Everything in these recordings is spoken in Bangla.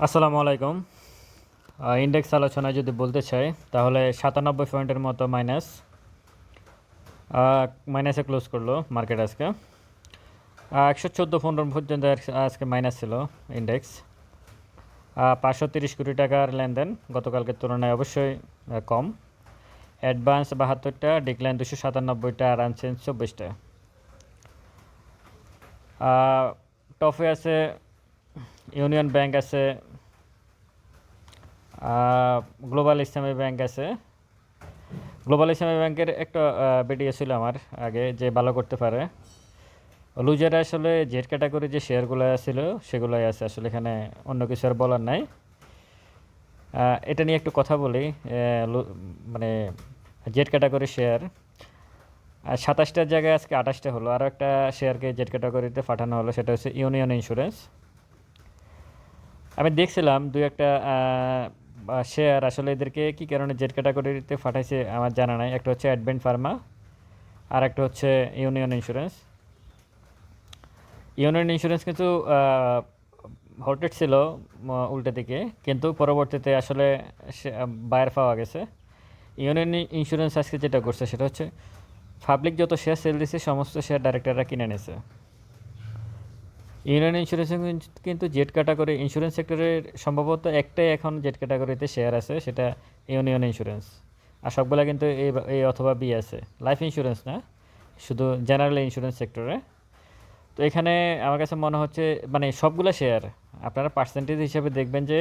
আসসালামু আলাইকুম। ইন্ডেক্স আলোচনায় যদি বলতে চাই, তাহলে সাতানব্বই পয়েন্টের মতো মাইনাস মাইনাসে ক্লোজ করল মার্কেট আজকে। একশো চোদ্দ পনেরো পর্যন্ত আজ- আজকে মাইনাস ছিল ইন্ডেক্স পাঁচশো তিরিশ কোটি টাকার লেনদেন গতকালকের তুলনায় অবশ্যই কম। অ্যাডভান্স বাহাত্তরটা ডিক্লাইন দুশো সাতানব্বইটা আর আনচেঞ্জ চব্বিশটা। টপে আছে ইউনিয়ন ব্যাংক আছে গ্লোবাল ইসলামী ব্যাংক আছে। গ্লোবাল ইসলামী ব্যাংকের একটা ভিডিও ছিল আমার আগে, যে ভালো করতে পারে। লুজারে আসলে জেড ক্যাটাগরি যে শেয়ারগুলো ছিল, সেগুলোই আছে। আসলে এখানে অন্য কিছু আর বলার নাই। এটা নিয়ে একটু কথা বলি। মানে জেড ক্যাটাগরি শেয়ার সাতাশটার জায়গায় আজকে আঠাশটা হলো। আরও একটা শেয়ারকে জেড ক্যাটাগরিতে পাঠানো হলো, সেটা হচ্ছে ইউনিয়ন ইন্স্যুরেন্স আমি দেখছিলাম দুই একটা শেয়ার আসলে এদেরকে কি কারণে জেড ক্যাটাগরিতে পাঠাইছে আমার জানা নাই। একটা হচ্ছে অ্যাডভেন্ট ফার্মা আর একটা হচ্ছে ইউনিয়ন ইন্স্যুরেন্স ইউনিয়ন ইন্স্যুরেন্স কিন্তু হল্টেড ছিল উল্টো দিকে। কিন্তু পরবর্তীতে আসলে বায়ার পাওয়া গেছে। ইউনিয়ন ইন্স্যুরেন্স আজকে যেটা করছে সেটা হচ্ছে পাবলিক যত শেয়ার সেল দিছে, সমস্ত শেয়ার ডাইরেক্টররা কিনে নিয়েছে ইউনিয়ন ইন্স্যুরেন্স কিন্তু জেড ক্যাটাগরি ইন্স্যুরেন্স সেক্টরের সম্ভবত একটাই এখন জেড ক্যাটাগরিতে শেয়ার আছে, সেটা ইউনিয়ন ইন্স্যুরেন্স। আর সবগুলা কিন্তু এই অথবা বি আছে। লাইফ ইন্স্যুরেন্স না, শুধু জেনারেল ইন্স্যুরেন্স সেক্টরে। তো এখানে আমার কাছে মনে হচ্ছে মানে সবগুলো শেয়ার, আপনারা পার্সেন্টেজ হিসাবে দেখবেন যে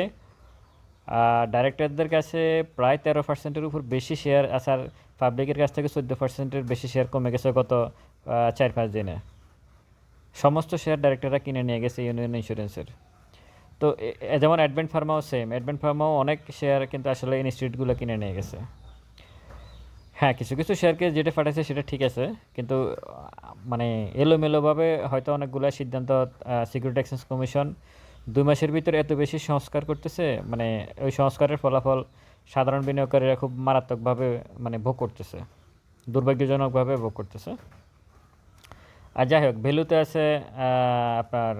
ডাইরেক্টরদের কাছে প্রায় তেরো পার্সেন্টের উপর বেশি শেয়ার আসার পাবলিকের কাছ থেকে চোদ্দ পার্সেন্টের বেশি শেয়ার কমে গেছে গত চার পাঁচ দিনে। সমস্ত শেয়ার ডাইরেক্টররা কিনে নিয়ে গেছে ইউনিয়ন ইন্স্যুরেন্সের তো যেমন অ্যাডভেন্ট ফার্মাও সেম অ্যাডভেন্ট ফার্মাও অনেক শেয়ার কিন্তু আসলে ইনস্টিটিউটগুলো কিনে নিয়ে গেছে। হ্যাঁ কিছু কিছু শেয়ারকে যেটা পাঠাইছে সেটা ঠিক আছে, কিন্তু মানে এলোমেলোভাবে হয়তো অনেকগুলো সিদ্ধান্ত সিকিউরিটি এক্সচেঞ্জ কমিশন দুই মাসের ভিতরে এত বেশি সংস্কার করতেছে মানে ওই সংস্কারের ফলাফল সাধারণ বিনিয়োগকারীরা খুব মারাত্মকভাবে মানে ভোগ করতেছে, দুর্ভাগ্যজনকভাবে ভোগ করতেছে। আর যাই হোক ভ্যালুতে আছে আপনার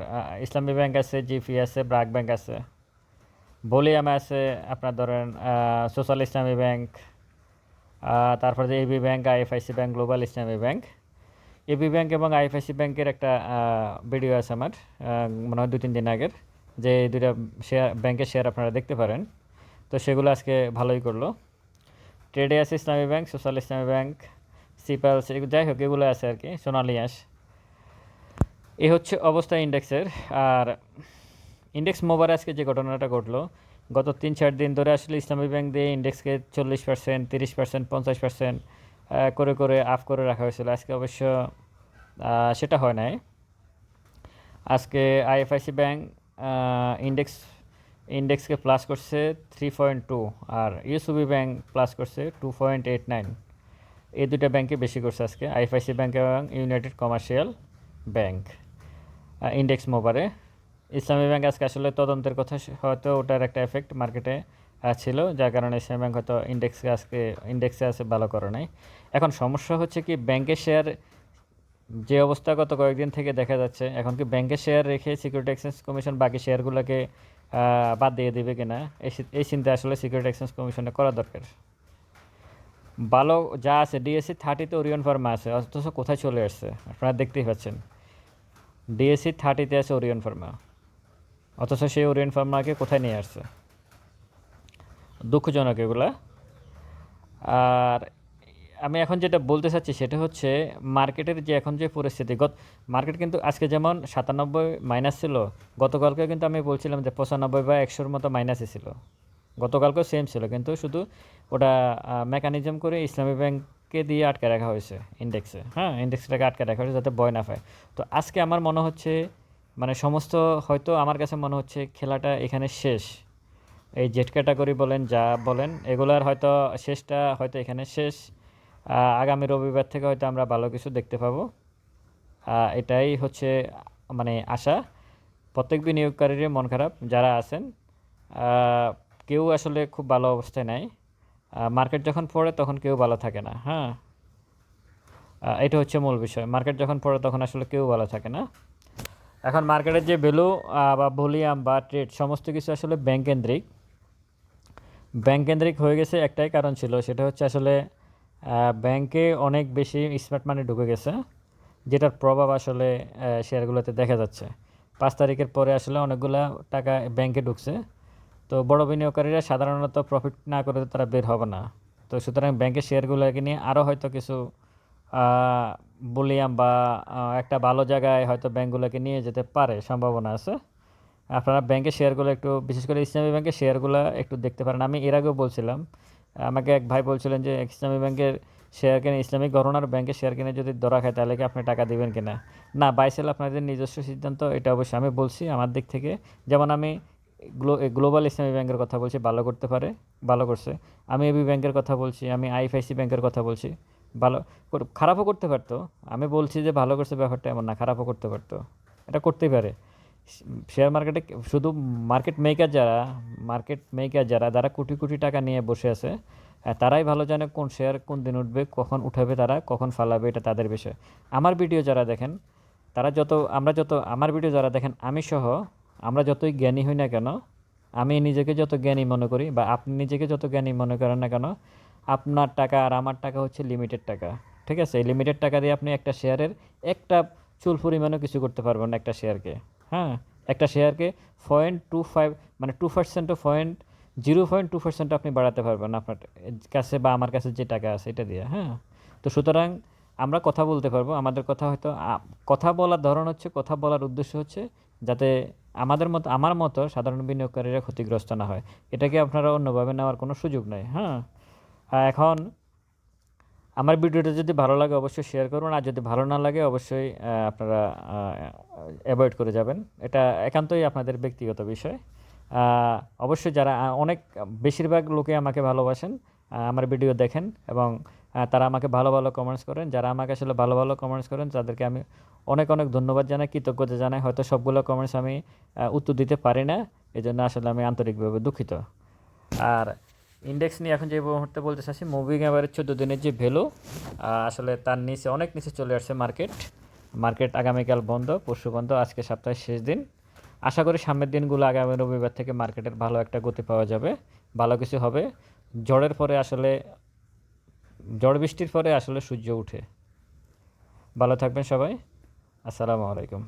ইসলামী ব্যাংক আছে, জিপি আছে, ব্রাক ব্যাংক আছে। বলিয়ামে আছে, আপনার ধরেন সোশ্যাল ইসলামী ব্যাংক তারপরে যে AB Bank, IFIC Bank, Global Islami Bank. AB Bank এবং আইএফআইসি ব্যাংকের একটা ভিডিও আছে আমার মনে হয় দু তিন দিন আগের, যে এই দুইটা শেয়ার ব্যাংকের শেয়ার আপনারা দেখতে পারেন। তো সেগুলো আজকে ভালোই করল। ট্রেডে আছে Islami Bank, Social Islami Bank সিপালস যাই হোক, এগুলো আছে আর কি সোনালিয়াস এই হচ্ছে অবস্থা ইন্ডেক্সের। আর ইন্ডেক্স মোবার আজকে যে ঘটনাটা ঘটলো, গত তিন চার দিন ধরে আসলে ইসলামী ব্যাংক দিয়ে ইন্ডেক্সকে চল্লিশ পার্সেন্ট তিরিশ পার্সেন্ট পঞ্চাশ পার্সেন্ট করে করে আপ করে রাখা হয়েছিল। আজকে অবশ্য সেটা হয় নাই। আজকে আইএফআইসি ব্যাংক ইন্ডেক্স, ইন্ডেক্সকে প্লাস করছে থ্রি পয়েন্ট টু আর ইউসুবি ব্যাংক প্লাস করছে টু পয়েন্ট এইট নাইন এই দুটো ব্যাংকে বেশি করছে আজকে, আইএফআইসি ব্যাংক এবং ইউনাইটেড কমার্শিয়াল ব্যাংক ইন্ডেক্স মোবারে ইসলামী ব্যাংক আজকে আসলে তদন্তের কথা হয়তো ওটার একটা এফেক্ট মার্কেটে ছিল, যার কারণে ইসলামী ব্যাংক হয়তো ইন্ডেক্সে আজকে ইন্ডেক্সে আছে, ভালো করে নাই। এখন সমস্যা হচ্ছে কি ব্যাংকের শেয়ার যে অবস্থা গত কয়েকদিন থেকে দেখা যাচ্ছে, এখন কি ব্যাংকের শেয়ার রেখে সিকিউরিটি এক্সচেঞ্জ কমিশন বাকি শেয়ারগুলোকে বাদ দিয়ে দেবে কিনা, এই এই চিন্তা আসলে সিকিউরিটি এক্সচেঞ্জ কমিশনে করা দরকার। ভালো যা আছে ডিএসসি থার্টিতে ওরিয়ন ফার্মা আছে, অথচ কোথায় চলে আসছে, আপনারা দেখতেই পাচ্ছেন। ডিএসসি থার্টিতে আছে ওরিয়ন ফার্মা অথচ সেই ওরিয়ন ফার্মাকে কোথায় নিয়ে আসছে? দুঃখজনক এগুলা। আর আমি এখন যেটা বলতে চাচ্ছি সেটা হচ্ছে মার্কেটের যে এখন যে পরিস্থিতি, গত মার্কেট কিন্তু আজকে যেমন সাতানব্বই মাইনাস ছিল, গতকালকে কিন্তু আমি বলছিলাম যে পঁচানব্বই বা একশোর মতো মাইনাসই ছিল। গতকালকেও সেম ছিল, কিন্তু শুধু ওটা মেকানিজম করে ইসলামী ব্যাংককে দিয়ে আটকে রাখা হয়েছে? ইন্ডেক্সে হ্যাঁ? ইন্ডেক্সটাকে আটকে রাখা হয়েছে যাতে বয় না পায়। তো আজকে আমার মনে হচ্ছে মানে সমস্ত হয়তো আমার কাছে মনে হচ্ছে খেলাটা এখানে শেষ। এই জেট ক্যাটাগরি বলেন, যা বলেন, এগুলার হয়তো শেষটা হয়তো এখানে শেষ। আগামী রবিবার থেকে হয়তো আমরা ভালো কিছু দেখতে পাবো। এটাই হচ্ছে মানে আশা। প্রত্যেক বিনিয়োগকারীর মন খারাপ, যারা আছেন কেউ আসলে খুব ভালো অবস্থায় নাই। মার্কেট যখন পড়ে তখন কেউ ভালো থাকে না হ্যাঁ? এটা হচ্ছে মূল বিষয়। মার্কেট যখন পড়ে তখন আসলে কেউ ভালো থাকে না। এখন মার্কেটের যে ভ্যালু বা ভলিউম বা ট্রেড সমস্ত কিছু আসলে ব্যাংক কেন্দ্রিক। ব্যাংক কেন্দ্রিক হয়ে গেছে একটাই কারণ ছিল, সেটা হচ্ছে আসলে ব্যাংকে অনেক বেশি স্মার্ট মানি ঢুকে গেছে, যেটার প্রভাব আসলে শেয়ারগুলোতে দেখা যাচ্ছে। পাঁচ তারিখের পরে আসলে অনেকগুলা টাকা ব্যাংকে ঢুকছে। তো বড় বিনিয়োগকারীরা সাধারণত প্রফিট না করে তারা বের হবে না। তো সুতরাং ব্যাংকের শেয়ারগুলোকে নিয়ে আরও হয়তো কিছু বলিয়াম বা একটা ভালো জায়গায় হয়তো ব্যাংকগুলোকে নিয়ে যেতে পারে, সম্ভাবনা আছে। আপনারা ব্যাংকের শেয়ারগুলো একটু, বিশেষ করে ইসলামী ব্যাংকের শেয়ারগুলো একটু দেখতে পারেন। আমি এর আগেও বলছিলাম, আমাকে এক ভাই বলছিলেন যে ইসলামী ব্যাংকের শেয়ার কিনে, ইসলামিক গভর্নর ব্যাংকের শেয়ার কিনে যদি ধরা খায়, তাহলে কি আপনি টাকা দিবেন কিনা? না, বাইসেল আপনাদের নিজস্ব সিদ্ধান্ত, এটা অবশ্যই আমি বলছি আমার দিক থেকে। যেমন আমি গ্লোবাল ইসলামী ব্যাংকের কথা বলছি, ভালো করতে পারে, ভালো করছে। আমি এবি ব্যাংকের কথা বলছি, আমি আইএফআইসি ব্যাংকের কথা বলছি, ভালো খারাপও করতে পারতো। আমি বলছি যে ভালো করছে ব্যাপারটা এমন না, খারাপও করতে পারতো। এটা করতেই পারে। শেয়ার মার্কেটে শুধু মার্কেট মেকার যারা মার্কেট মেকার যারা যারা কোটি কোটি টাকা নিয়ে বসে আছে তারাই ভালো জানে কোন শেয়ার কোন দিন উঠবে, কখন উঠাবে তারা, কখন ফালাবে, এটা তাদের বিষয়। আমার ভিডিও যারা দেখেন, তারা যত, আমরা যত, আমার ভিডিও যারা দেখেন, আমি সহ আমরা যতই জ্ঞানী হই না কেন, আমি নিজেকে যত জ্ঞানী মনে করি বা আপনি নিজেকে যত জ্ঞানী মনে করেন না কেন, আপনার টাকা আর আমার টাকা হচ্ছে লিমিটেড টাকা। ঠিক আছে? এই লিমিটেড টাকা দিয়ে আপনি একটা শেয়ারের একটা চুল পরিমাণও কিছু করতে পারবেন না একটা শেয়ারকে। হ্যাঁ? একটা শেয়ারকে পয়েন্ট টু ফাইভ মানে two percent point zero point two percent আপনি বাড়াতে পারবেন আপনার কাছে বা আমার কাছে যে টাকা আছে এটা দিয়ে। হ্যাঁ? তো সুতরাং আমরা কথা বলতে পারব। আমাদের কথা হয়তো কথা বলার ধরন হচ্ছে, কথা বলার উদ্দেশ্য হচ্ছে যাতে আমাদের মতো, আমার মতো সাধারণ বিনিয়োগকারীরা ক্ষতিগ্রস্ত না হয়। এটাকে আপনারা অন্যভাবে নেওয়ার কোনো সুযোগ নেই হ্যাঁ? এখন আমার ভিডিওটা যদি ভালো লাগে অবশ্যই শেয়ার করুন, আর যদি ভালো না লাগে অবশ্যই আপনারা অ্যাভয়েড করে যাবেন। এটা একান্তই আপনাদের ব্যক্তিগত বিষয়। অবশ্যই যারা অনেক, বেশিরভাগ লোকে আমাকে ভালোবাসেন আমার ভিডিও দেখেন এবং তারা আমাকে ভালো ভালো কমেন্টস করেন। যারা আমাকে আসলে ভালো ভালো কমেন্টস করেন, তাদেরকে আমি অনেক অনেক ধন্যবাদ জানাই, কৃতজ্ঞতা জানাই। হয়তো সবগুলো কমেন্টস আমি উত্তর দিতে পারি না এই জন্য আসলে আমি আন্তরিকভাবে দুঃখিত। আর ইন্ডেক্স নিয়ে এখন যে মুহূর্তে বলতে চাচ্ছি মুভিং এভারেজ চোদ্দ দিনের যে ভ্যালু আসলে তার নিচে, অনেক নিচে চলে আসছে মার্কেট মার্কেট আগামীকাল বন্ধ, পরশু বন্ধ, আজকে সপ্তাহের শেষ দিন। আশা করি সামনের দিনগুলো আগামী রবিবার থেকে মার্কেটের ভালো একটা গতি পাওয়া যাবে, ভালো কিছু হবে। ঝড়ের পরে আসলে ঝড় বৃষ্টির পরে আসলে সূর্য উঠে। ভালো থাকবেন সবাই। আসসালামু আলাইকুম।